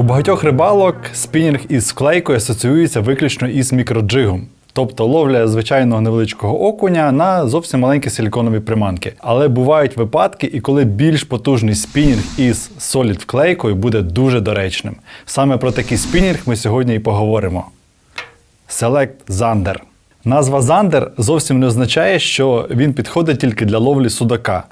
У багатьох рибалок спінінг із вклейкою асоціюється виключно із мікроджигом. Тобто ловля звичайного невеличкого окуня на зовсім маленькі силіконові приманки. Але бувають випадки, і коли більш потужний спінінг із солід вклейкою буде дуже доречним. Саме про такий спінінг ми сьогодні і поговоримо. Select Zander. Назва Zander зовсім не означає, що він підходить тільки для ловлі судака.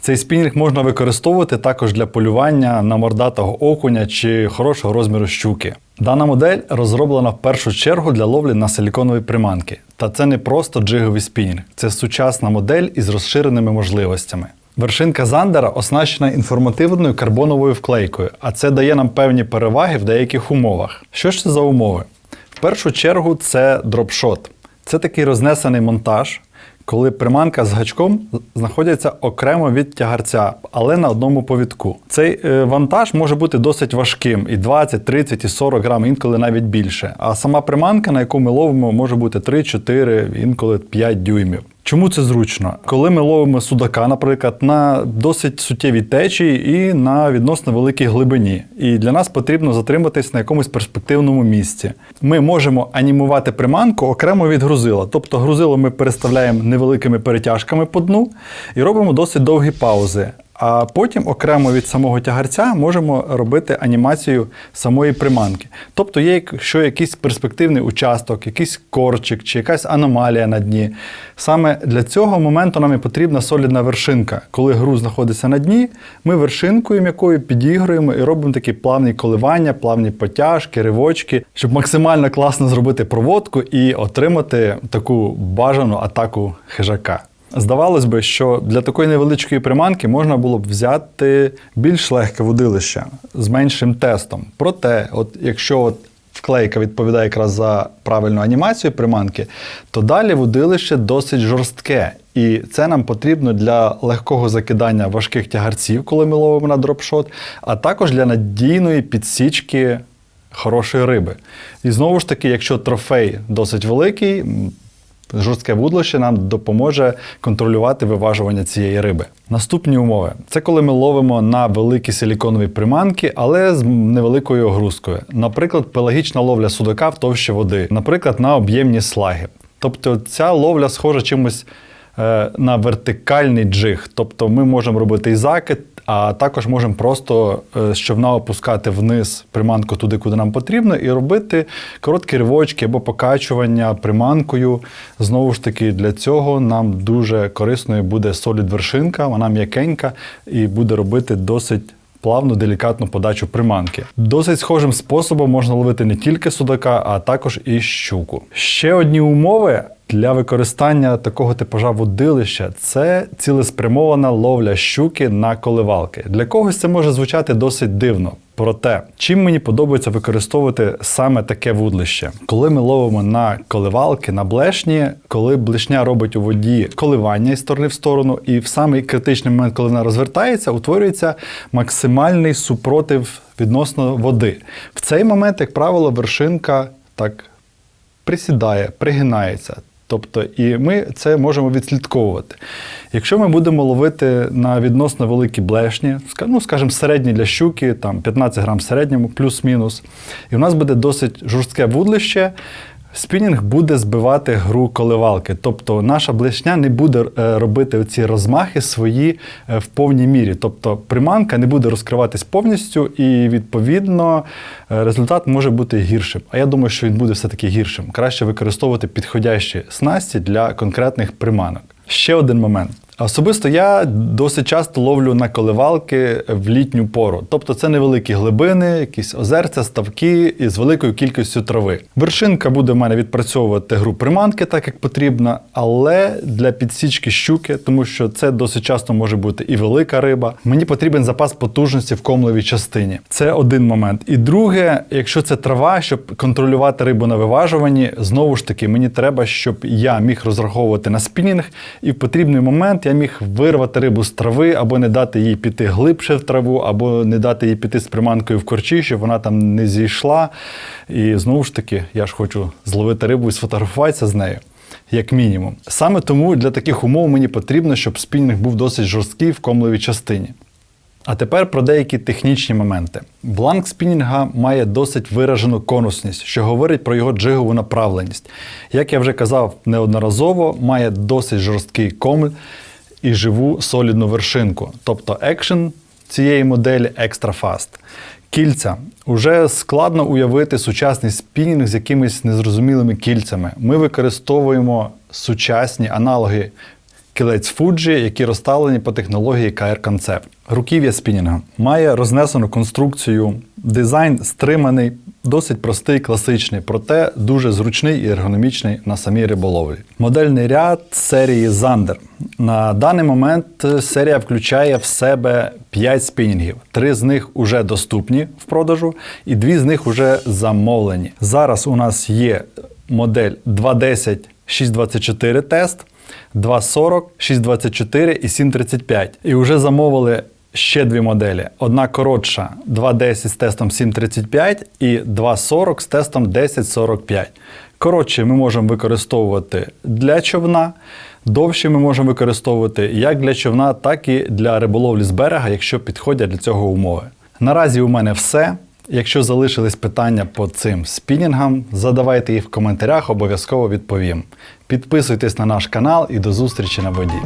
Цей спінінг можна використовувати також для полювання на мордатого окуня чи хорошого розміру щуки. Дана модель розроблена в першу чергу для ловлі на силіконові приманки. Та це не просто джиговий спінінг, це сучасна модель із розширеними можливостями. Вершинка Зандера оснащена інформативною карбоновою вклейкою, а це дає нам певні переваги в деяких умовах. Що ж це за умови? В першу чергу це дропшот. Це такий рознесений монтаж, коли приманка з гачком знаходяться окремо від тягарця, але на одному повідку. Цей е, вантаж може бути досить важким і 20, 30 і 40 грам, інколи навіть більше. А сама приманка, на яку ми ловимо, може бути 3, 4, інколи 5 дюймів. Чому це зручно? Коли ми ловимо судака, наприклад, на досить суттєвій течії і на відносно великій глибині. І для нас потрібно затриматись на якомусь перспективному місці. Ми можемо анімувати приманку окремо від грузила. Тобто грузило ми переставляємо невеликими перетяжками по дну і робимо досить довгі паузи. А потім окремо від самого тягарця можемо робити анімацію самої приманки. Тобто є, якщо якийсь перспективний участок, якийсь корчик чи якась аномалія на дні. Саме для цього моменту нам і потрібна солідна вершинка. Коли груз знаходиться на дні, ми вершинкою м'якою підігруємо і робимо такі плавні коливання, плавні потяжки, ривочки, щоб максимально класно зробити проводку і отримати таку бажану атаку хижака. Здавалось би, що для такої невеличкої приманки можна було б взяти більш легке водилище з меншим тестом. Проте, от якщо от вклейка відповідає якраз за правильну анімацію приманки, то далі водилище досить жорстке. І це нам потрібно для легкого закидання важких тягарців, коли ми ловимо на дропшот, а також для надійної підсічки хорошої риби. І знову ж таки, якщо трофей досить великий, Жорстке вудлище нам допоможе контролювати виважування цієї риби. Наступні умови це коли ми ловимо на великі силіконові приманки, але з невеликою огрузкою. Наприклад, пелагічна ловля судака в товщі води, наприклад, на об'ємні слаги. Тобто ця ловля схожа чимось е, на вертикальний джиг. Тобто ми можемо робити і закид, а також можемо просто е, з човна опускати вниз приманку туди, куди нам потрібно, і робити короткі ривочки або покачування приманкою. Знову ж таки, для цього нам дуже корисною буде солід вершинка, вона м'якенька і буде робити досить. Плавну, делікатну подачу приманки. Досить схожим способом можна ловити не тільки судака, а також і щуку. Ще одні умови для використання такого типажа водилища це цілеспрямована ловля щуки на коливалки. Для когось це може звучати досить дивно. Проте, чим мені подобається використовувати саме таке вудлище, коли ми ловимо на коливалки, на блешні, коли блешня робить у воді коливання із сторони в сторону, і в самий критичний момент, коли вона розвертається, утворюється максимальний супротив відносно води. В цей момент, як правило, вершинка так присідає, пригинається. Тобто, і ми це можемо відслідковувати. Якщо ми будемо ловити на відносно великі блешні, ну, скажімо, середні для щуки, там 15 грам середньому, плюс-мінус, і в нас буде досить жорстке вудлище, Спінінг буде збивати гру коливалки, тобто наша блешня не буде е, робити ці розмахи свої е, в повній мірі. Тобто приманка не буде розкриватись повністю, і відповідно е, результат може бути гіршим. А я думаю, що він буде все-таки гіршим. Краще використовувати підходящі снасті для конкретних приманок. Ще один момент. Особисто я досить часто ловлю на коливалки в літню пору. Тобто це невеликі глибини, якісь озерця, ставки із великою кількістю трави. Вершинка буде в мене відпрацьовувати гру приманки, так як потрібно, але для підсічки щуки, тому що це досить часто може бути і велика риба. Мені потрібен запас потужності в комлевій частині. Це один момент. І друге, якщо це трава, щоб контролювати рибу на виважуванні, знову ж таки, мені треба, щоб я міг розраховувати на спінінг, і в потрібний момент я міг вирвати рибу з трави, або не дати їй піти глибше в траву, або не дати їй піти з приманкою в корчі, щоб вона там не зійшла. І знову ж таки, я ж хочу зловити рибу і сфотографуватися з нею. Як мінімум. Саме тому для таких умов мені потрібно, щоб спінінг був досить жорсткий в комлевій частині. А тепер про деякі технічні моменти. Бланк спінінга має досить виражену конусність, що говорить про його джигову направленість. Як я вже казав неодноразово, має досить жорсткий комль і живу солідну вершинку, тобто екшен цієї моделі Extra Fast. Кільця. Уже складно уявити сучасний спінінг з якимись незрозумілими кільцями. Ми використовуємо сучасні аналоги кілець Fuji, які розставлені по технології Concept. Руків'я спінінга має рознесену конструкцію, дизайн стриманий, досить простий, класичний, проте дуже зручний і ергономічний на самій риболовлі. Модельний ряд серії Zander. На даний момент е, серія включає в себе 5 спінінгів. Три з них вже доступні в продажу, і дві з них вже замовлені. Зараз у нас є модель 210 624 тест. 2.40, 6.24 і 7.35. І вже замовили ще дві моделі. Одна коротша 2.10 з тестом 7.35 і 2.40 з тестом 10.45. Коротше, ми можемо використовувати для човна. Довші ми можемо використовувати як для човна, так і для риболовлі з берега, якщо підходять для цього умови. Наразі у мене все. Якщо залишились питання по цим спінінгам, задавайте їх в коментарях, обов'язково відповім. Підписуйтесь на наш канал і до зустрічі на воді.